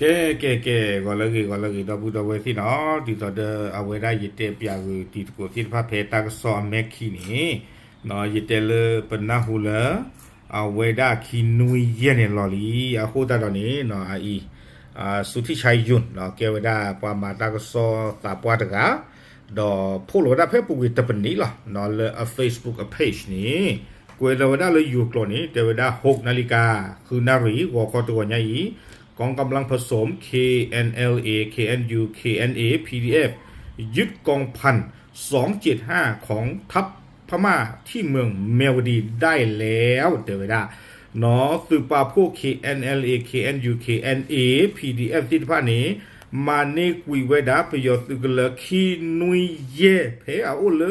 ကဲကဲကဲကောလကြီးကောလကြီးတော့ဘူးတော့ဝဲစီနော်ဒီတော့အဝဲရရတဲ့ပြာကိုဒီကိုစစ်ဖတ်ဖဲတက်ဆောမက်ခီနီနော်ရတဲ့လပနာဟူလာအဝဲဒခီနူယဲနေလော်လီအခုတော့နေနော်အာအီအာစုတိချိုင်ယွန်းနော်ကေဝဒပွားမာတက်ဆောတာပွားတကာတော့ဖို့လို့ဒါဖဲပူကြီးတပနီလားနော်လေ Facebook a page နီကွေလဝဒလေယူကလိုနီတေဝဒဟုတ်နလီကာခူနာရီဝေါ်ကောတူဝညာယီ กองกำลังผสม KNLA KNU KNA PDF ยึดกองพัน 275 ของทัพพม่าที่เมืองเมลดีได้แล้วเดี๋ยวนะเนาะสืบปาพวก KNLA KNU KNA PDF ที่ผ่านนี้มาเนกุยเวดาประโยชน์ตึกเลคีนุยเยเพอเอาเล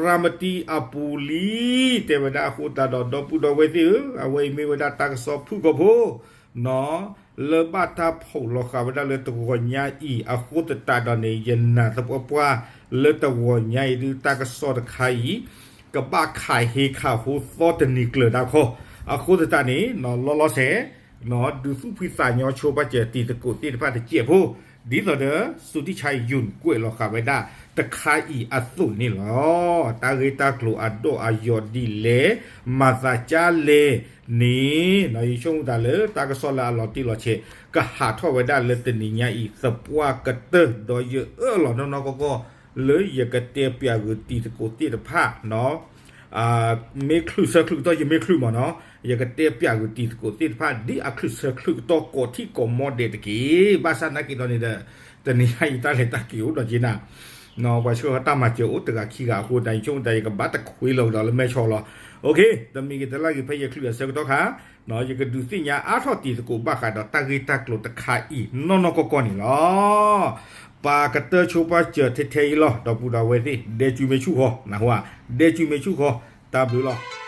รามตีอปูลีเทวดาโคตาดอดดอปุดอเวติเอาไว้มีเวดาตักสอบผู้กบผู้ နော်လေဘတာဖို့လောကဝဒလေတဝညာဤအခုတတဒနေယနာသပပွားလေတဝညာဤတကစောတခိုင်ကပခိုင်ဟေခါဟုသောတနိကလဒါခောအခုတတနေနော်လောလောဆယ်နော်ဒုစုဖိစာညောချိုဘကျတီတကုတီတဖတ်ကြည့်ဖို့ ဒီတော့ဒစုတိချိုင်ယွန်းကွေလောကဝဒတခိုင်ဤအသုနေလောတာဂေတာကလိုအဒိုအယောဒီလေမသာချာလေနီနော်ယရှုံတာလေတာကဆောလာလော်တီလော်ချေကဟာထောဝဒလေတနီညာဤစပွားကတဒောယအလောနော်နော်ကောလေယကတေပြာဂတီတကိုတီတဖာနော် အာမေခလုစခလုတော့ယမေခလုမနော်ယကတေပြာဂတီတကိုတီတဖာဒီအခလုစခလုတော့ကိုတီကိုမော်ဒေတကီဘာသာနာကီတော့နေတဲ့တနီဟိုင်တာလေတကီဦးတော့ဂျီနာနော်ဘာရှိုတာမကျိုတကခီကဟိုတိုင်ကျုံတိုင်ကဘတ်တခွေးလောက်တော့လဲမဲချော်လောโอเคတမီကတလာကဖယခလူဆကတော့ခါနော်ယကဒုစညာအားထော်တီစကိုဘခါတော့တဂိတကလို့တခါဤနော်နော်ကောကောနီလော ပါကတချိုပါချတေတေလောတော့ပူတော်ဝဲစီဒေချူမေချူဟောနာဟွာဒေချူမေချူဟောတဘလူလော